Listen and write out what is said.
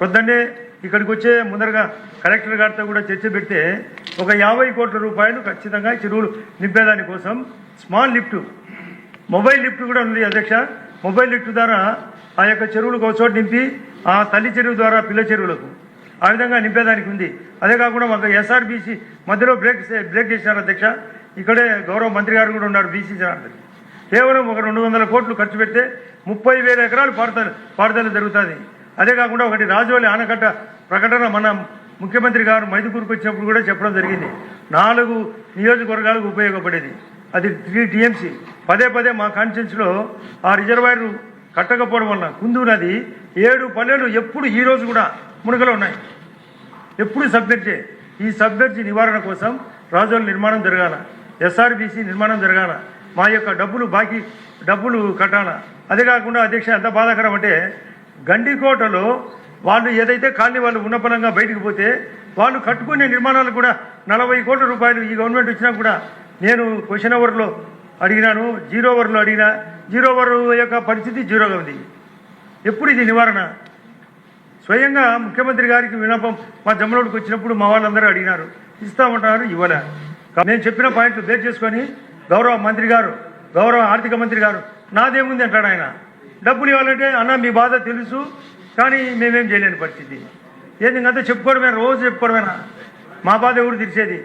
పొద్దున్నే ఇక్కడికి వచ్చే ముందరగా కలెక్టర్ గారితో కూడా చర్చ పెడితే ఒక యాభై కోట్ల రూపాయలు ఖచ్చితంగా చెరువులు నింపేదాని కోసం స్మాల్ లిఫ్ట్ మొబైల్ లిఫ్ట్ కూడా ఉంది అధ్యక్ష. మొబైల్ లిఫ్ట్ ద్వారా ఆ యొక్క చెరువులకు ఒక చోట నింపి ఆ తల్లి చెరువు ద్వారా పిల్ల చెరువులకు ఆ విధంగా నింపేదానికి ఉంది. అదే కాకుండా మాకు ఎస్ఆర్బీసీ మధ్యలో బ్రేక్ బ్రేక్ చేశారు అధ్యక్ష. ఇక్కడే గౌరవ మంత్రి గారు కూడా ఉన్నారు బీసీ జనార్దన్. కేవలం ఒక రెండు వందల కోట్లు ఖర్చు పెడితే ముప్పై వేల ఎకరాలు పారుదల పారుదల జరుగుతుంది. అదే కాకుండా ఒకటి రాజోలి ఆనకట్ట ప్రకటన మన ముఖ్యమంత్రి గారు మైదుకూరుకు వచ్చినప్పుడు కూడా చెప్పడం జరిగింది. నాలుగు నియోజకవర్గాలకు ఉపయోగపడేది. అది త్రీ టీఎంసీ. పదే పదే మా కాన్స్టిట్యూన్స్లో ఆ రిజర్వాయర్ కట్టకపోవడం వల్ల కుందు నది ఏడు పల్లెలు ఎప్పుడు ఈ రోజు కూడా మునకలో ఉన్నాయి. ఎప్పుడు సబ్జెక్టే. ఈ సబ్జెక్ట్ నివారణ కోసం రాజోల నిర్మాణం జరగాల. ఎస్ఆర్బీసీ నిర్మాణం జరగాల. మా యొక్క డబ్బులు బాకీ డబ్బులు కట్టాల. అదే కాకుండా అధ్యక్ష ఎంత బాధాకరం అంటే గండికోటలో వాళ్ళు ఏదైతే కాలనీ వాళ్ళు ఉన్నపలంగా బయటికి పోతే వాళ్ళు కట్టుకునే నిర్మాణాలు కూడా నలభై కోట్ల రూపాయలు ఈ గవర్నమెంట్ వచ్చినా కూడా నేను క్వశ్చన్ అవర్లో అడిగినాను జీరో అవర్లో అడిగినా జీరో అవర్ యొక్క పరిస్థితి జీరోగా ఉంది. ఎప్పుడు ఇది నివారణ? స్వయంగా ముఖ్యమంత్రి గారికి వినపం మా జమ్మలోడికి వచ్చినప్పుడు మా వాళ్ళందరూ అడిగినారు. ఇస్తామంటున్నారు ఇవ్వలే. నేను చెప్పిన పాయింట్లు బేర్ చేసుకొని గౌరవ మంత్రి గారు గౌరవ ఆర్థిక మంత్రి గారు నాదేముంది అంటాడు ఆయన. డబ్బులు ఇవ్వాలంటే అన్న మీ బాధ తెలుసు కానీ మేమేం చేయలేని పరిస్థితి. ఏంది అంతా చెప్పుకోవడమేనా? రోజు చెప్పుకోవడమేనా? మా బాధ ఎవరు తెలిసేది